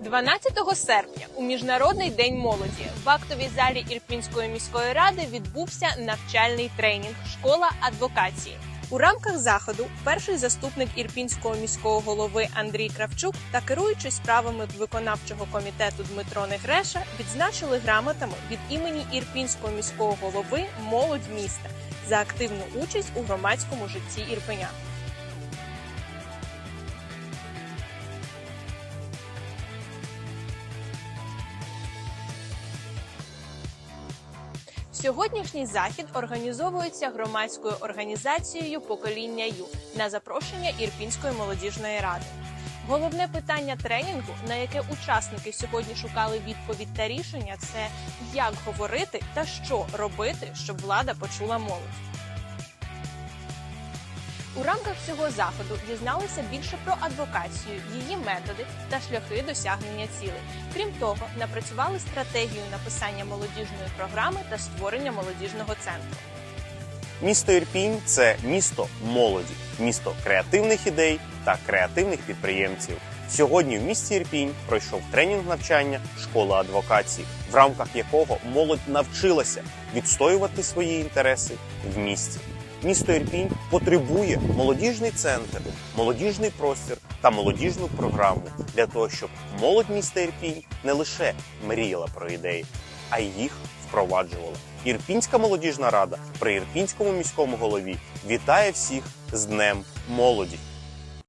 12 серпня у міжнародний день молоді в актовій залі Ірпінської міської ради відбувся навчальний тренінг Школа адвокації. У рамках заходу перший заступник ірпінського міського голови Андрій Кравчук та керуючий справами виконавчого комітету Дмитро Негреша відзначили грамотами від імені ірпінського міського голови молодь міста за активну участь у громадському житті Ірпеня. Сьогоднішній захід організовується громадською організацією Покоління Ю на запрошення Ірпінської молодіжної ради. Головне питання тренінгу, на яке учасники сьогодні шукали відповідь та рішення, це як говорити та що робити, щоб влада почула молодь. У рамках цього заходу дізналися більше про адвокацію, її методи та шляхи досягнення цілей. Крім того, напрацювали стратегію написання молодіжної програми та створення молодіжного центру. Місто Ірпінь це місто молоді, місто креативних ідей та креативних підприємців. Сьогодні в місті Ірпінь пройшов тренінг навчання школа адвокації, в рамках якого молодь навчилася відстоювати свої інтереси в місті. Місто Ірпінь потребує молодіжний центр, молодіжний простір та молодіжну програму для того, щоб молодь міста Ірпінь не лише мріяла про ідеї, а й їх впроваджувала. Ірпінська молодіжна рада при Ірпінському міському голові вітає всіх з Днем молоді.